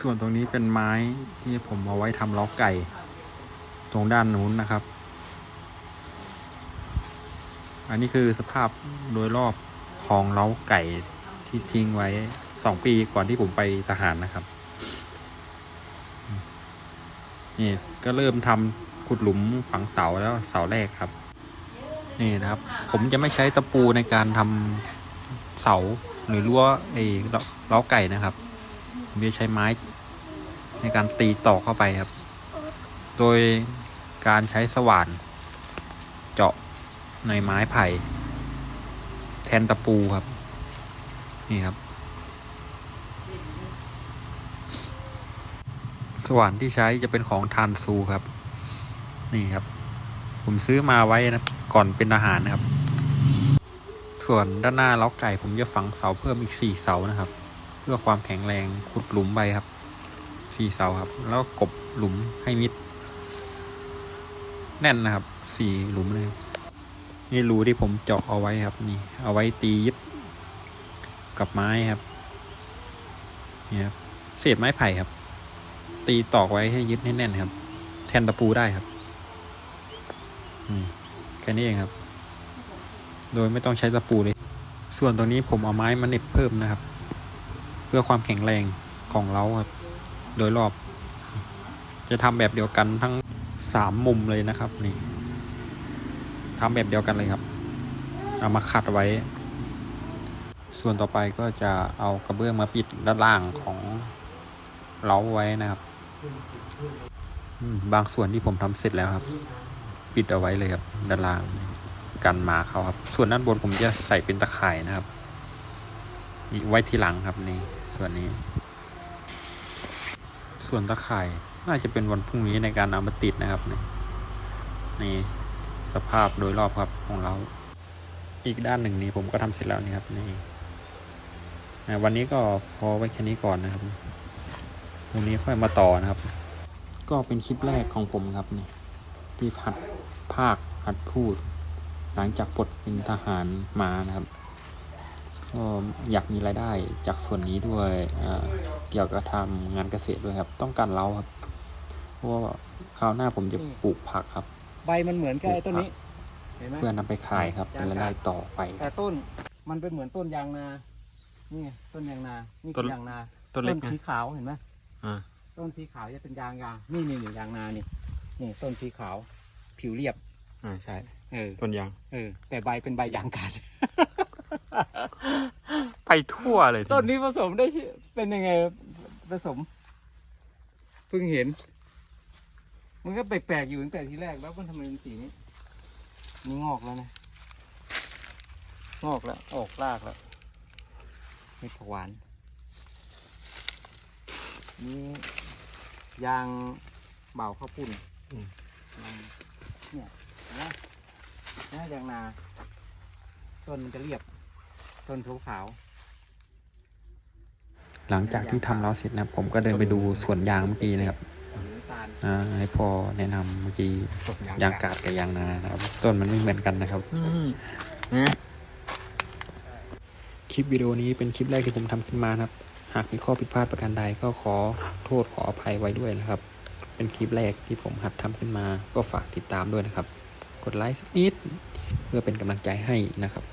ส่วนตรงนี้เป็นไม้ที่ผมเอาไว้ทำล้อไก่ ตรงด้านนู้นนะครับ อันนี้คือสภาพโดยรอบของเล้าไก่ที่ทิ้งไว้สองปีก่อนที่ผมไปทหารนะครับ นี่ก็เริ่มทำขุดหลุมฝังเสาแล้วเสาแรกครับ นี่นะครับ ผมจะไม่ใช้ตะปูในการทำเสาหรือรั้วไอ้เล้าไก่นะครับ ผมจะใช้ไม้ในการตีตอกเข้าไปครับ โดยการใช้สว่าน เจาะในไม้ไผ่ แทนตะปูครับ นี่ครับ สว่านที่ใช้จะเป็นของทานซูครับ นี่ครับ ผมซื้อมาไว้นะก่อนเป็นอาหารนะครับ ส่วนด้านหน้าเล้าไก่ผมจะฝังเสาเพิ่มอีกสี่เสานะครับ พื่อความแข็งแรงขุดหลุมไปครับสี่เสาครับ แล้วกบหลุมให้มิด แน่นนะครับสี่หลุมเลยนี่รูที่ผมเจาะเอาไว้ครับ นี่ เอาไว้ตียึดกับไม้ครับนี่ครับเศษไม้ไผ่ครับ ตีตอกไว้ให้ยึดให้แน่นครับ แทนตะปูได้ครับแค่นี้เองครับ โดยไม่ต้องใช้ตะปูเลย ส่วนตรงนี้ผมเอาไม้มาเน็บเพิ่มนะครับ เพื่อความแข็งแรงของเล้าครับ โดยรอบ จะทำแบบเดียวกันทั้งสามมุมเลยนะครับ นี่ทำแบบเดียวกันเลยครับ เอามาขัดไว้ ส่วนต่อไปก็จะเอากระเบื้องมาปิดด้านล่างของเล้าไว้นะครับบางส่วนที่ผมทำเสร็จแล้วครับ ปิดเอาไว้เลยครับด้านล่างกันหมาเขาครับ ส่วนด้านบนผมจะใส่เป็นตะข่ายนะครับ อีกไว้ทีหลังครับนี่ส่วนนี้ ส่วนตะข่ายน่าจะเป็นวันพรุ่งนี้ในการเอามาติดนะครับนี่นี่สภาพโดยรอบครับของเรา อีกด้านหนึ่งนี้ผมก็ทำเสร็จแล้วนี่ครับนี่วันนี้ก็พอไว้แค่นี้ก่อนนะครับพรุ่งนี้ค่อยมาต่อนะครับ ก็เป็นคลิปแรกของผมครับนี่ที่หัดภาคหัดพูด หลังจากปลดเป็นทหารมานะครับ ก็อยากมีรายได้จากส่วนนี้ด้วยเอ่อเกี่ยวกับทำงานเกษตรด้วยครับ ต้องการเล้าครับ เพราะว่าคราวหน้าผมจะปลูกผักครับ ใบมันเหมือนกับไอ้ต้นนี้เห็นไหมเพื่อนำไปขายครับเป็นรายได้ต่อไป แต่ต้นมันเป็นเหมือนต้นยางนา นี่ไงต้นยางนา นี่ต้คือนยางนาต้นเล็กนะสีขาวเห็นไหมอ่าต้นสีขาวจะเป็นยางยางนี่นี่นี่ยางนานี่นี่ต้นสีขาวผิวเรียบอ่าใช่เออต้นยางเออแต่ใบเป็นใบยางกัด ไปทั่วเลยต้นนี้ผสมได้ชื่อเป็นยังไงผสมเพิ่งเห็น มันก็แปลกๆอยู่ตั้งแต่ทีแรกแล้วมันทำไมเป็นสีนี้นี่งอกแล้วนะงอกแล้วออกรากแล้วเห็ดผักหวานนี่ยางเบาข้าวปุ้นยางเนี่ยเห็นะนะยางนา ต้นมันจะเรียบ ต้นขาวขาว หลังจากที่ทำเล้าเสร็จนะครับผมก็เดินไปดูสวนยางเมื่อกี้นะครับๆสีน้ำตาลอ่าให้พ่อแนะนำเมื่อกี้ยางกาดกับยางนานะครับ ต้นมันไม่เหมือนกันนะครับคลิปวิดีโอนี้เป็นคลิปแรกที่ผมทำขึ้นมานะครับ หากมีข้อผิดพลาดประการใดก็ขอโทษขออภัยไว้ด้วยนะครับ เป็นคลิปแรกที่ผมหัดทำขึ้นมา ก็ฝากติดตามด้วยนะครับ กดไลค์สักนิดเพื่อเป็นกำลังใจให้นะครับ